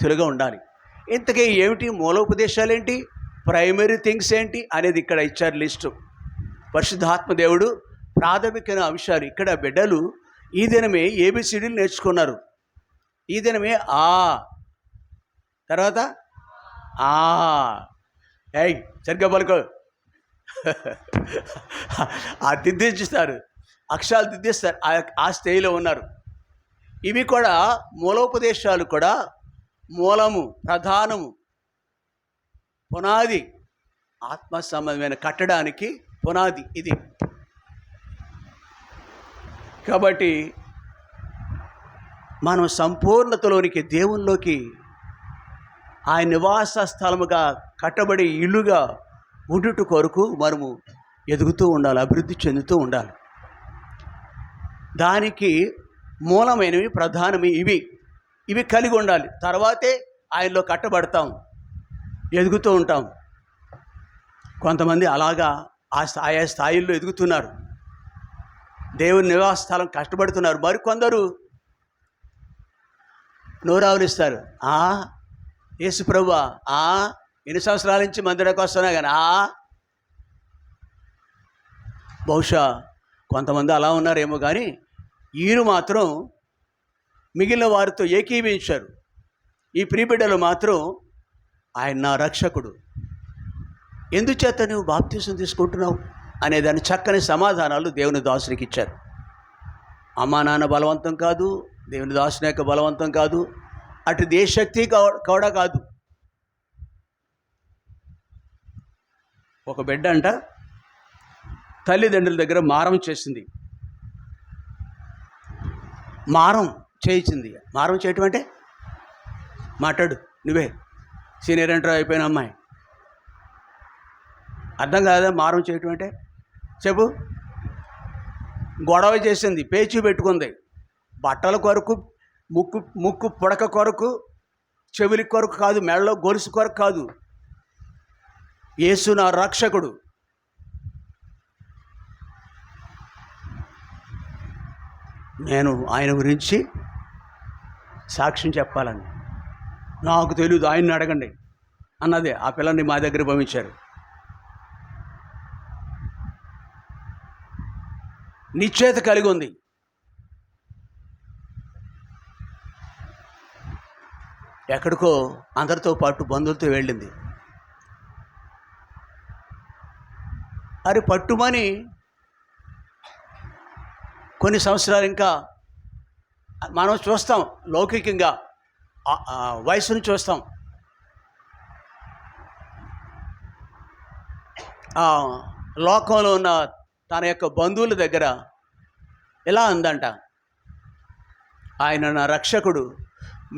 తెలుగు ఉండాలి. ఇంతకీ ఏమిటి మూలోపదేశాలు ఏంటి ప్రైమరీ థింగ్స్ ఏంటి అనేది ఇక్కడ ఇచ్చారు లిస్టు. పరిశుద్ధాత్మ దేవుడు ప్రాథమిక అంశాలు ఇక్కడ బిడ్డలు ఈ దినమే ఏబిసిడీలు నేర్చుకున్నారు. ఈ దినమే ఆ. తర్వాత ఆ. ఏయ్ సరిగ్గా పలుకో. ఆ దిద్దిస్తారు అక్షరాలు దిద్దిస్తారు. ఆ- ఆ స్థాయిలో ఉన్నారు. ఇవి కూడా మూలోపదేశాలు కూడా మూలము ప్రధానము పునాది ఆత్మ సంబంధమైన కట్టడానికి పునాది ఇది. కాబట్టి మనం సంపూర్ణతలోనికి దేవునిలోకి ఆయన నివాస స్థలముగా కట్టబడి ఇల్లుగా ఉండుట కొరకు మనము ఎదుగుతూ ఉండాలి అభివృద్ధి చెందుతూ ఉండాలి. దానికి మూలమైనవి ప్రధానమి ఇవి. ఇవి కలిగి ఉండాలి. తర్వాతే ఆయనలో కట్టబడతాం ఎదుగుతూ ఉంటాం. కొంతమంది అలాగా ఆ ఆయా స్థాయిల్లో ఎదుగుతున్నారు. దేవుని నివాస స్థలం కష్టపడుతున్నారు. మరి కొందరు నోరావులిస్తారు ఆ యేసు ప్రభు ఆ ఎన్ని సంవత్సరాల నుంచి మందిరానికి వస్తున్నా కానీ ఆ. బహుశా కొంతమంది అలా ఉన్నారేమో కానీ ఈయన మాత్రం మిగిలిన వారితో ఏకీభించారు. ఈ ప్రియబిడ్డలు మాత్రం ఆయన నా రక్షకుడు. ఎందుచేత నువ్వు బాప్తీసం తీసుకుంటున్నావు? అనే దాని చక్కని సమాధానాలు దేవుని దాసునికి ఇచ్చారు. అమ్మా నాన్న బలవంతం కాదు దేవుని దాసుని యొక్క బలవంతం కాదు అటు దేశక్తి కవ- కూడా కాదు. ఒక బిడ్డ అంట తల్లిదండ్రుల దగ్గర మారం చేసింది. మారం చేయించింది. మారం చేయటం అంటే? మాట్లాడు. నువ్వే. సీనియర్ ఎంటర్ అయిపోయిన అమ్మాయి. అర్థం కాదా మారం చేయటం అంటే? చెప్పు. గొడవ చేసింది. పేచీ పెట్టుకుంది. బట్టల కొరకు ముక్కు ముక్కు పుడక కొరకు చెవులి కొరకు కాదు మెడలో గొలుసు కొరకు కాదు. యేసు నా రక్షకుడు. నేను ఆయన గురించి సాక్ష్యం చెప్పాలని. నాకు తెలియదు ఆయన్ని అడగండి అన్నదే ఆ పిల్లని మా దగ్గర పంపించారు. నిశ్చేత కలిగి ఉంది. ఎక్కడికో అందరితో పాటు బంధువులతో వెళ్ళింది. అరే పట్టుమని కొన్ని సంవత్సరాలు ఇంకా మనం చూస్తాం లౌకికంగా. వయసును చూస్తాం. లోకంలో ఉన్న తన యొక్క బంధువుల దగ్గర ఎలా ఉందంట? ఆయన నా రక్షకుడు.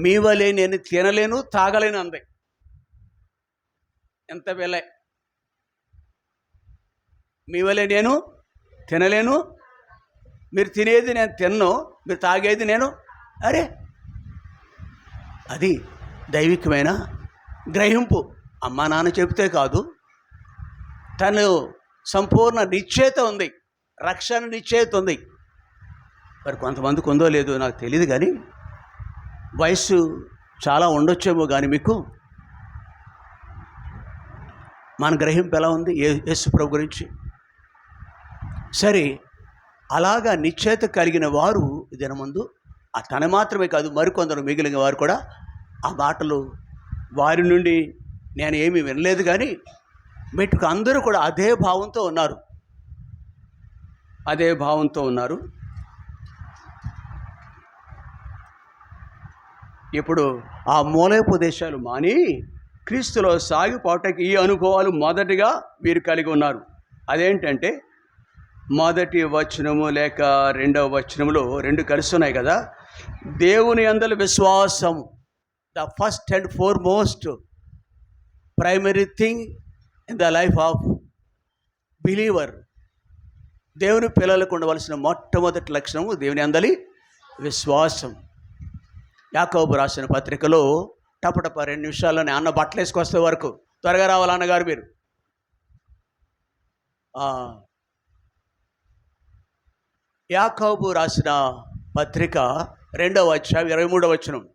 మీ వలే నేను తినలేను తాగలేను అంది. ఎంత వెళ్ళే మీ వలే నేను తినలేను మీరు తినేది నేను తిన్ను మీరు తాగేది నేను అరే! అది దైవికమైన గ్రహింపు. అమ్మా నాన్న చెబితే కాదు. తను సంపూర్ణ నిశ్చేత ఉంది. రక్షణ నిశ్చేత ఉంది. మరి కొంతమందికి ఉందో లేదో నాకు తెలియదు కానీ వయస్సు చాలా ఉండొచ్చేమో కానీ మీకు మన గ్రహింపు ఎలా ఉంది? ఏ యేసు ప్రభు గురించి. సరే అలాగా నిశ్చేత కలిగిన వారు దినమందు ఆ తన మాత్రమే కాదు మరికొందరు మిగిలిన వారు కూడా ఆ మాటలు వారి నుండి నేను ఏమీ వినలేదు కానీ మెట్టుకు అందరూ కూడా అదే భావంతో ఉన్నారు. అదే భావంతో ఉన్నారు. ఇప్పుడు ఆ మూలోపదేశాలు మాని క్రీస్తులో సాగిపోవటానికి ఈ అనుభవాలు మొదటిగా వీరు కలిగి ఉన్నారు. అదేంటంటే మొదటి వచనము లేక రెండవ వచనములో రెండు కలిసి ఉన్నాయి కదా. దేవుని అందరి విశ్వాసం the first and foremost primary thing in the life of believer దేవుని పిల్లలకు ఉండవలసిన మొట్టమొదటి లక్షణము దేవుని అందలి విశ్వాసం. యాకోబు రాసిన పత్రికలో టపటప రెండు నిమిషాల్లోనే అన్న బట్టలు వేసుకొస్తే వరకు త్వరగా రావాలన్నగారు మీరు. యాకోబు రాసిన పత్రిక రెండవ అధ్యాయం ఇరవై మూడవ వచనం.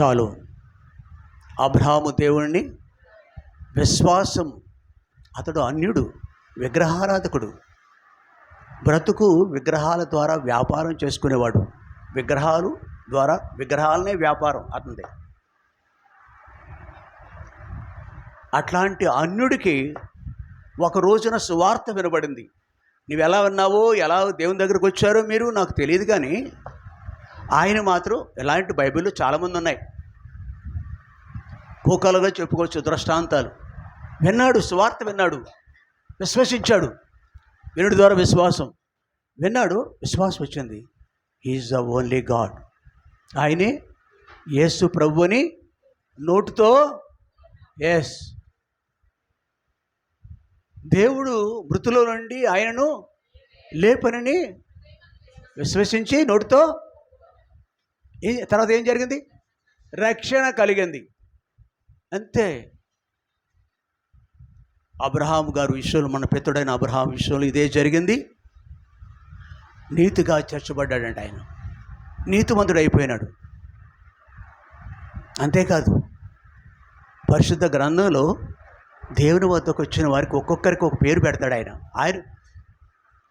చాలు. అబ్రహాము దేవుణ్ణి విశ్వాసం అతడు అన్యుడు విగ్రహారాధకుడు. బ్రతుకు విగ్రహాల ద్వారా వ్యాపారం చేసుకునేవాడు. విగ్రహాలు ద్వారా విగ్రహాలనే వ్యాపారం అతనిదే. అట్లాంటి అన్యుడికి ఒక రోజున సువార్త వినబడింది. నువ్వు ఎలా విన్నావో ఎలా దేవుని దగ్గరకు వచ్చారో మీరు నాకు తెలియదు కానీ ఆయన మాత్రం ఇలాంటి బైబిల్లో చాలామంది ఉన్నాయి. కోకలుగా చెప్పుకోవచ్చు దృష్టాంతాలు విన్నాడు సువార్త విన్నాడు విశ్వసించాడు. వినుడి ద్వారా విశ్వాసం. విన్నాడు విశ్వాసం వచ్చింది. ఈజ్ ద ఓన్లీ గాడ్ ఆయనే యేసు ప్రభుని నోటుతో ఎస్ దేవుడు మృతుల నుండి ఆయనను లేపనని విశ్వసించి నోటితో ఏ తర్వాత ఏం జరిగింది? రక్షణ కలిగింది. అంతే. అబ్రహాం గారు విషయంలో మన పితుడైన అబ్రహాం విషయంలో ఇదే జరిగింది. నీతిగా చేర్చబడ్డాడంట ఆయన. నీతిమంతుడు అయిపోయినాడు. అంతేకాదు పరిశుద్ధ గ్రంథంలో దేవుని వద్దకు వచ్చిన వారికి ఒక్కొక్కరికి ఒక పేరు పెడతాడు ఆయన. ఆయన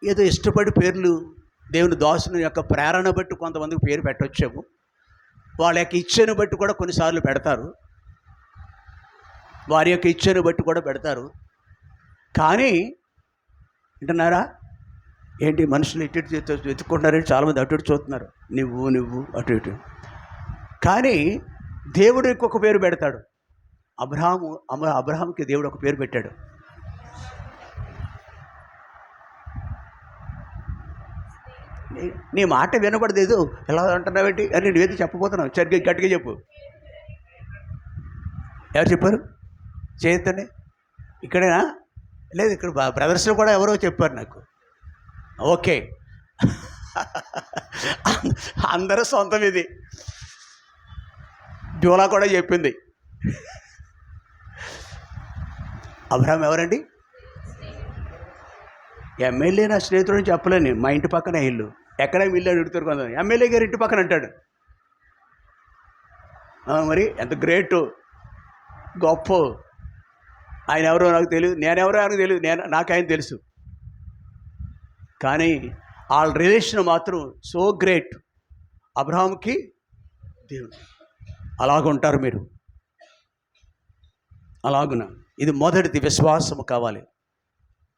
ఏదో ఇష్టపడి పేర్లు దేవుని దాసుని యొక్క ప్రేరణ బట్టి కొంతమందికి పేరు పెట్టవచ్చేమో వాళ్ళ యొక్క ఇచ్చను బట్టి కూడా కొన్నిసార్లు పెడతారు. వారి యొక్క ఇచ్చను బట్టి కూడా పెడతారు. కానీ వింటున్నారా? ఏంటి మనుషులు ఇటు ఇటు చేతు- చాలామంది అటు ఇటు చూస్తున్నారు. నువ్వు నువ్వు అటు ఇటు. కానీ దేవుడికి ఒక పేరు పెడతాడు. అబ్రహాము అమ అబ్రహాంకి దేవుడు ఒక పేరు పెట్టాడు. నీ- మాట వినబడలేదు. ఎలా అంటున్నావేంటి అని నువ్వేది చెప్పబోతున్నావు. సరిగ్గా గట్టిగా చెప్పు. ఎవరు చెప్పారు? చేయొద్దండి ఇక్కడేనా? లేదు ఇక్కడ బ్రదర్స్లో కూడా ఎవరో చెప్పారు నాకు. ఓకే. అందరూ సొంతం ఇది. డ్యూలా కూడా చెప్పింది. అబ్రహం ఎవరండి? ఎమ్మెల్యే నా స్నేహితుడు చెప్పలేను మా ఇంటి పక్కన ఇల్లు. ఎక్కడ ఇల్లు అడుగుతారు కొంత ఎమ్మెల్యే గారు ఇంటి పక్కన అంటాడు. మరి ఎంత గ్రేట్ గొప్ప. ఆయన ఎవరో నాకు తెలియదు నేనెవరో ఆయనకు తెలియదు నేను నాకు ఆయన తెలుసు. కానీ వాళ్ళ రిలేషన్ మాత్రం సో గ్రేట్. అబ్రహాంకి దేవుడు. అలాగుంటారు మీరు. అలాగున? ఇది మొదటిది విశ్వాసం కావాలి.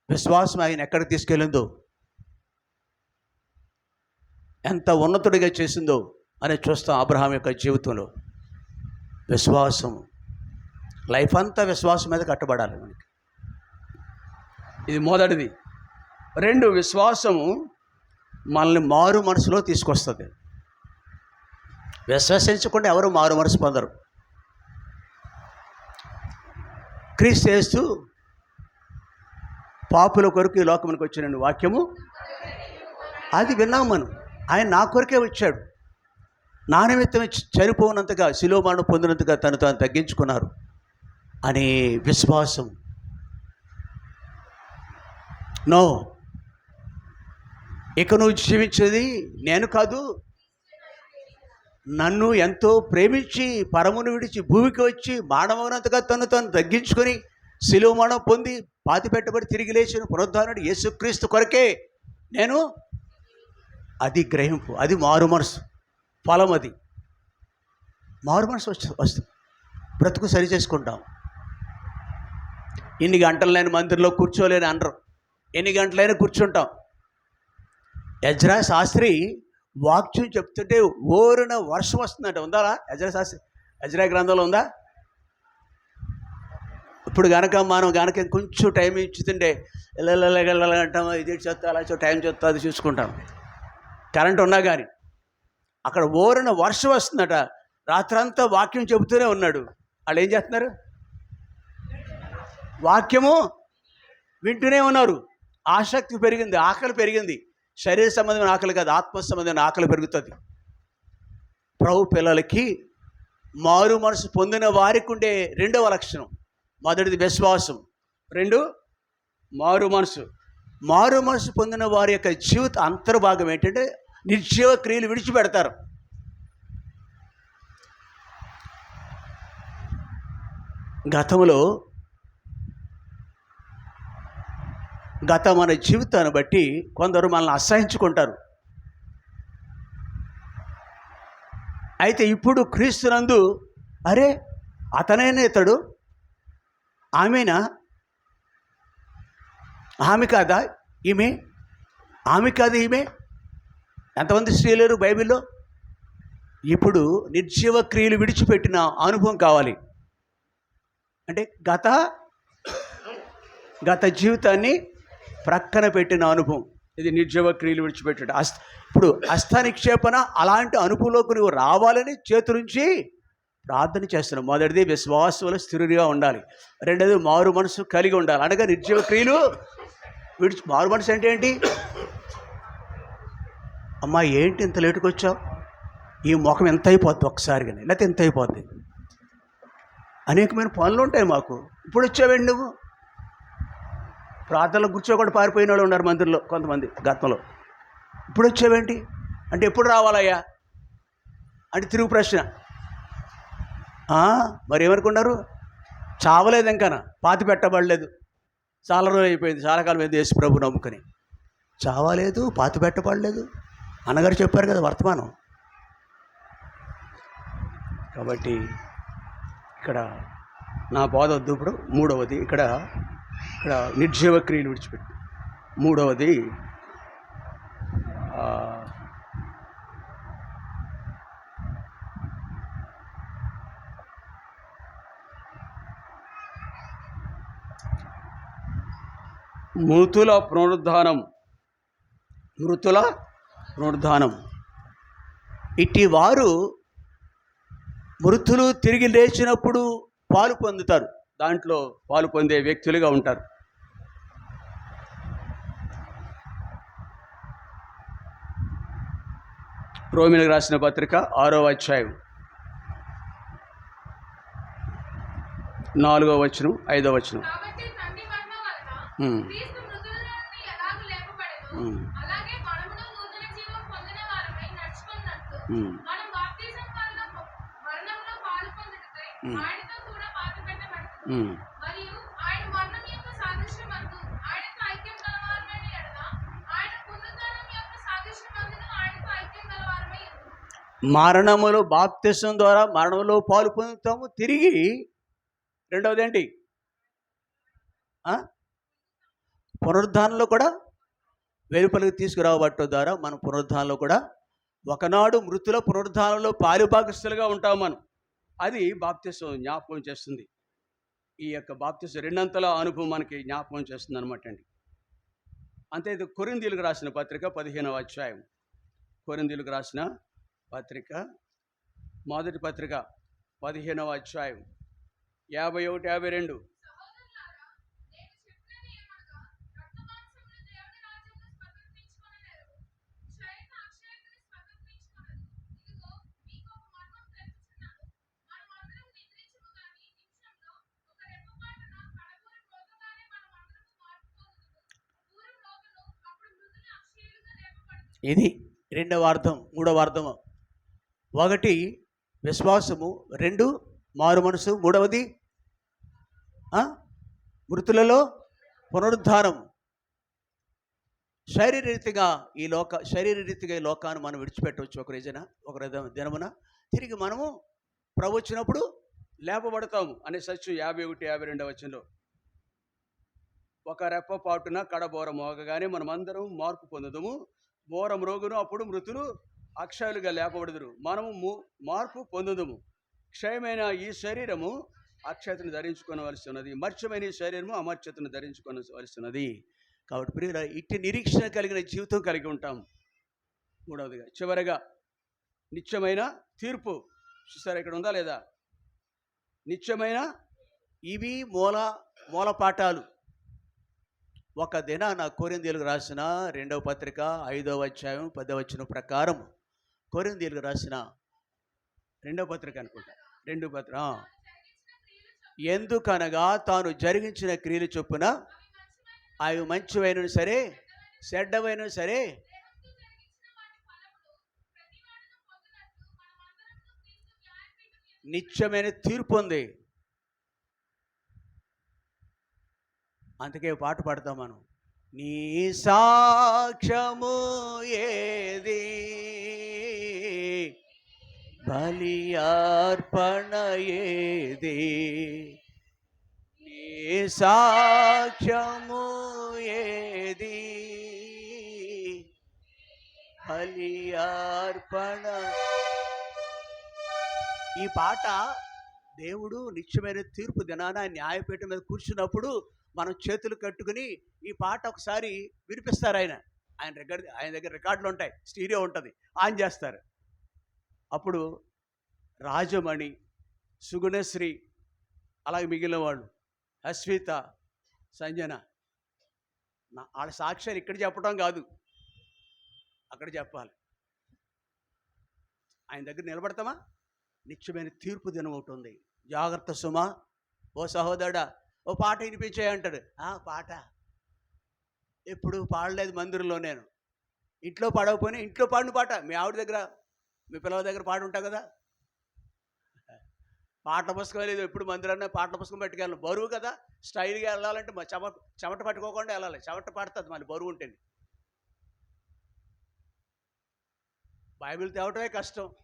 విశ్వాసం ఆయన ఎక్కడికి తీసుకెళ్ళిందో? ఎంత ఉన్నతుడిగా చేసిందో అని చూస్తాం అబ్రహాం యొక్క జీవితంలో. విశ్వాసం లైఫ్ అంతా విశ్వాసం మీద కట్టబడాలి మనకి. ఇది మొదటిది. రెండు విశ్వాసము మనల్ని మారు మనసులో తీసుకొస్తుంది. విశ్వసించకుండా ఎవరు మారు మనసు పొందరు? క్రీస్తు చేస్తూ పాపుల కొరకు ఈ లోకమునికి వచ్చిన వాక్యము. అది విన్నాం మనం. ఆయన నా కొరకే వచ్చాడు. నా నిమిత్తం చనిపోనంతగా శిలోమాను పొందినంతగా తను తాను తగ్గించుకున్నారు. అనే విశ్వాసం. నో. ఇక నువ్వు జీవించేది నేను కాదు. నన్ను ఎంతో ప్రేమించి పరమును విడిచి భూమికి వచ్చి మానవనంతగా తను తను తగ్గించుకొని శిలువ మనం పొంది పాతి పెట్టబడి తిరిగి లేచిన పునరుద్ధానుడు యేసుక్రీస్తు కొరకే నేను అది గ్రహింపు అది మారు మనసు ఫలం అది. మారు మనసు వచ్చి వస్తుంది. బ్రతుకు సరి చేసుకుంటాం. ఎన్ని గంటలు లేని మందిరంలో కూర్చోలేని అనరు. ఎన్ని గంటలైనా కూర్చుంటాం. యజ్రా శాస్త్రి వాక్యం చెప్తుంటే ఓరిన వర్షం వస్తుందంట. ఉందా యజ్రా శాస్త్రి యజ్రా గ్రంథంలో ఉందా? ఇప్పుడు గనక మనం గనక కొంచెం టైం ఇచ్చుతుంటే వెళ్ళంటాం ఇది చెత్త అలా టైం చెత్త అది చూసుకుంటాం కరెంట్ ఉన్నా కానీ అక్కడ ఓరిన వర్షం వస్తుందట రాత్రంతా వాక్యం చెబుతూనే ఉన్నాడు వాళ్ళు ఏం చేస్తున్నారు వాక్యము వింటూనే ఉన్నారు ఆసక్తి పెరిగింది ఆకలి పెరిగింది శరీర సంబంధమైన ఆకలి కాదు ఆత్మ సంబంధమైన ఆకలి పెరుగుతుంది. ప్రభు పిల్లలకి మారు మనసు పొందిన వారికి ఉండే రెండవ లక్షణం మొదటిది విశ్వాసం. రెండు మారు మనసు. మారు మనసు పొందిన వారి యొక్క జీవిత అంతర్భాగం ఏంటంటే నిర్జీవ క్రియలు విడిచిపెడతారు. గతంలో గత మన జీవితాన్ని బట్టి కొందరు మనల్ని అసహించుకుంటారు. అయితే ఇప్పుడు క్రీస్తునందు అరే అతనేనే ఇతడు? ఆమెనా? ఆమె కాదా ఈమె? ఆమె కాదు ఈమె? ఎంతమంది స్త్రీలేరు బైబిల్లో? ఇప్పుడు నిర్జీవ క్రియలు విడిచిపెట్టిన అనుభవం కావాలి. అంటే గత గత జీవితాన్ని ప్రక్కన పెట్టిన అనుభవం. ఇది నిర్జవ క్రియలు విడిచిపెట్టడం. అస్ ఇప్పుడు హస్త నిక్షేపణ అలాంటి అనుభవంలోకి నువ్వు రావాలని చేతురించి ప్రార్థన చేస్తున్నావు. మొదటిది విశ్వాసంలో స్థిరుడిగా ఉండాలి. రెండోది మారు మనసు కలిగి ఉండాలి. అనగా నిర్జీవ క్రియలు విడిచి మారు మనసు అంటే ఏంటి? అమ్మా ఏంటి ఇంత లేటుకు వచ్చావు? ఈ ముఖం ఎంత అయిపోద్ది ఒకసారి కానీ? లేకపోతే ఎంత అయిపోద్ది? అనేకమైన పనులు ఉంటాయి మాకు. ఇప్పుడు వచ్చావండి నువ్వు? ప్రార్థనలు కూర్చోకుండా పారిపోయిన వాళ్ళు ఉన్నారు మందిరంలో కొంతమంది గతంలో. ఇప్పుడు వచ్చావేంటి? అంటే ఎప్పుడు రావాలయ్యా? అంటే తిరుగు ప్రశ్న. మరి ఏమనుకున్నారు చావలేదు ఇంకానా? పాతి పెట్టబడలేదు. చాలా రోజులు అయిపోయింది చాలా కాలం అయింది యేసు ప్రభు నమ్ముకొని. చావలేదు పాతి పెట్టబడలేదు. అన్నగారు చెప్పారు కదా వర్తమానం. కాబట్టి ఇక్కడ నా బోధ వద్దు ఇప్పుడు మూడవది ఇక్కడ ఇక్కడ నిర్జీవ క్రియలు విడిచిపెట్టి. మూడవది మృతుల పునరుద్ధానం. మృతుల పునరుద్ధానం. ఇట్టి వారు మృతులు తిరిగి లేచినప్పుడు పాలు పొందుతారు. దాంట్లో పాలు పొందే వ్యక్తులుగా ఉంటారు. రోమిలకు రాసిన పత్రిక ఆరో అధ్యాయం నాలుగో వచనం ఐదో వచనం. మరియు ఆయన మరణం యొక్క సాదృశ్యమందు ఆయనతో ఐక్యం గలవారమైన ఎడల, ఆయన పునరుద్ధానం యొక్క సాదృశ్యమందును ఆయనతో ఐక్యం గలవారమై. ఉందుము. మరణములో బాప్తిసం ద్వారా మరణంలో పాలు పొందుతాము. తిరిగి రెండవది ఏంటి? పునరుద్ధానంలో కూడా వెలుపలికి తీసుకురావబట్టడం ద్వారా మన పునరుద్ధానంలో కూడా ఒకనాడు మృతుల పునరుద్ధానంలో పాలుభాగస్తులుగా ఉంటాం మనం. అది బాప్తిసం జ్ఞాపకం చేస్తుంది. ఈ యొక్క బాప్తిస్ రెండంతల అనుభవం మనకి జ్ఞాపకం చేస్తుంది అనమాట అండి. అంతే ఇది కొరిందీలకు రాసిన పత్రిక పదిహేనవ అధ్యాయం. కొరిందీలకు రాసిన పత్రిక మొదటి పత్రిక పదిహేనవ అధ్యాయం యాభై ఒకటి యాభై రెండు. ఇది రెండవ అర్థం మూడవ అర్థము ఒకటి విశ్వాసము రెండు మారు మనసు మూడవది మృతులలో పునరుద్ధానం శారీరరీతిగా ఈ లోక శారీరరీతిగా ఈ లోకాన్ని మనం విడిచిపెట్టవచ్చు ఒక రోజున ఒక దినమున. తిరిగి మనము ప్రభు వచ్చినప్పుడు లేపబడతాము అనే సత్యం యాభై ఒకటి యాభై రెండవ వచనంలో. ఒక రెప్ప పాటున కడబోర మోగగానే మనమందరం మార్పు పొందదము. బోర రోగును అప్పుడు మృతులు అక్షయులుగా లేపబడుదురు. మనము ము- మార్పు పొందుదుము. క్షయమైన ఈ శరీరము అక్షతను ధరించుకోవలసి ఉన్నది మర్చమైన ఈ శరీరము అమర్చతను ధరించుకోవలసి ఉన్నది కాబట్టి ప్రియుల ఇట్టి నిరీక్షణ కలిగిన జీవితం కలిగి ఉంటాం. మూడవదిగా చివరగా నిత్యమైన తీర్పు. చూసారా ఇక్కడ ఉందా లేదా? నిత్యమైన ఇవి మూల మూల పాఠాలు. ఒక దినాన కోరిందీలకు రాసిన రెండవ పత్రిక ఐదవ అధ్యాయం పదవ వచ్చిన ప్రకారం కోరిందీలకు రాసిన రెండవ పత్రిక అనుకుంటా. రెండు పత్ర ఎందుకనగా తాను జరిగించిన క్రియలు చొప్పున అవి మంచివైన సరే చెడ్డవైన సరే నిత్యమైన తీర్పు ఉంది. అందుకే పాట పాడతాం మనం. నీ సాక్ష్యము ఏది? బలి అర్పణ ఏది? నీ సాక్ష్యము ఏది? బలి అర్పణ. ఈ పాట దేవుడు నిత్యమైన తీర్పు దినాన న్యాయపీఠం మీద కూర్చున్నప్పుడు మనం చేతులు కట్టుకుని ఈ పాట ఒకసారి వినిపిస్తారు ఆయన. ఆయన రికార్డ్ ఆయన దగ్గర రికార్డులు ఉంటాయి. స్టీరియో ఉంటుంది. ఆన్ చేస్తారు. అప్పుడు రాజమణి సుగుణశ్రీ అలాగే మిగిలిన వాళ్ళు అశ్విత సంజన నా వాళ్ళ సాక్ష్యాలు ఇక్కడ చెప్పడం కాదు. అక్కడ చెప్పాలి. ఆయన దగ్గర నిలబడతామా? నిత్యమైన తీర్పు దినం ఒకటి ఉంది. జాగ్రత్త సుమా. ఓ సహోదరుడా ఓ పాట వినిపించే అంటాడు. ఆ పాట. ఎప్పుడు పాడలేదు మందిరంలో నేను. ఇంట్లో పాడకపోయినా ఇంట్లో పాడిన పాట. మీ ఆవిడ దగ్గర మీ పిల్లల దగ్గర పాట ఉంటా కదా. పాటల పుస్తకం లేదు. ఎప్పుడు మందిరాన్ని పాటల పుస్తకం పెట్టుకెళ్ళాలి బరువు కదా. స్టైల్గా వెళ్ళాలంటే చెమ చెమట పట్టుకోకుండా వెళ్ళాలి. చెమట పడుతుంది మళ్ళీ బరువు ఉంటుంది బైబిల్ తేవటమే కష్టం.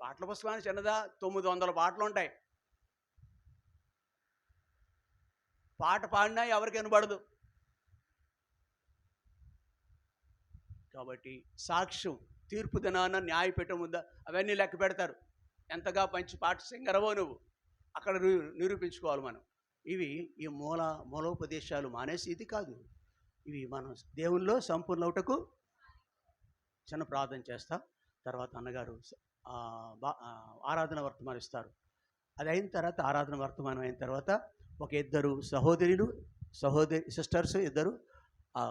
పాటల పుస్తకాన్ని చిన్నదా? తొమ్మిది వందల పాటలు ఉంటాయి. పాట పాడినా ఎవరికి వినబడదు. కాబట్టి సాక్ష్యం తీర్పు దినాన న్యాయపీఠం ఉందా అవన్నీ లెక్క పెడతారు. ఎంతగా మంచి పాట సింగరవో నువ్వు. అక్కడ నిరూ- నిరూపించుకోవాలి మనం. ఇవి ఈ మూల మూలోపదేశాలు మానేసి ఇది కాదు. ఇవి మనం దేవుల్లో సంపూర్ణవుటకు చిన్న ప్రార్థన చేస్తా. తర్వాత అన్నగారు ఆరాధన వర్తమానం ఇస్తారు. అది అయిన తర్వాత ఆరాధన వర్తమానం అయిన తర్వాత ఒక ఇద్దరు సహోదరులు సహోదరి సిస్టర్స్ ఇద్దరు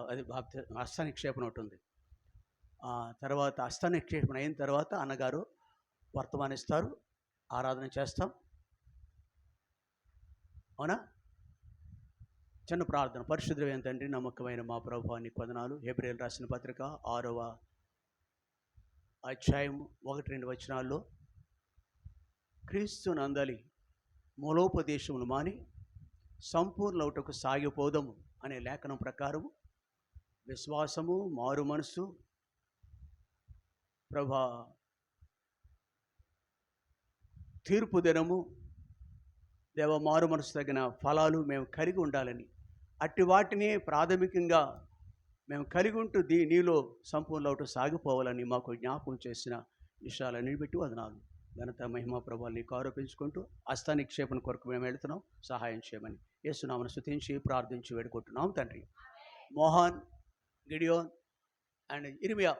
అది బాప్తి హస్త నిక్షేపణ ఉంటుంది ఆ, తర్వాత హస్త నిక్షేపణ అయిన తర్వాత అన్నగారు వర్తమానిస్తారు ఆరాధన చేస్తాం. అవునా? చిన్న ప్రార్థన. పరిశుద్ధమైన తండ్రి నమ్మకమైన మా ప్రభువాన్ని కొందనాలు. ఏప్రిల్ రాసిన పత్రిక ఆరవ అధ్యాయం ఒకటి రెండు వచనాల్లో క్రీస్తు నందలి మూలోపదేశమును మాని సంపూర్ణవుటకు సాగిపోదము అనే లేఖనం ప్రకారం విశ్వాసము మారు మనసు ప్రభా తీర్పు దినము దేవ మారు మనసు తగిన ఫలాలు మేము కలిగి ఉండాలని. అట్టి వాటిని ప్రాథమికంగా మేము కలిగి ఉంటూ దీ నీలో సంపూర్ణ సాగిపోవాలని మాకు జ్ఞాపకం చేసిన విషయాలన్నీ బట్టి వదనాలు. ఘనత మహిమ ప్రభావాలు నీకు ఆరోపించుకుంటూ అస్థానిక్షేపణ కొరకు మేము వెళుతున్నాం. సహాయం చేయమని యేసునామను స్తుతించి ప్రార్థించి వేడుకుంటున్నాం తండ్రి. మోహన్ గిడియోన్ అండ్ ఇర్మియా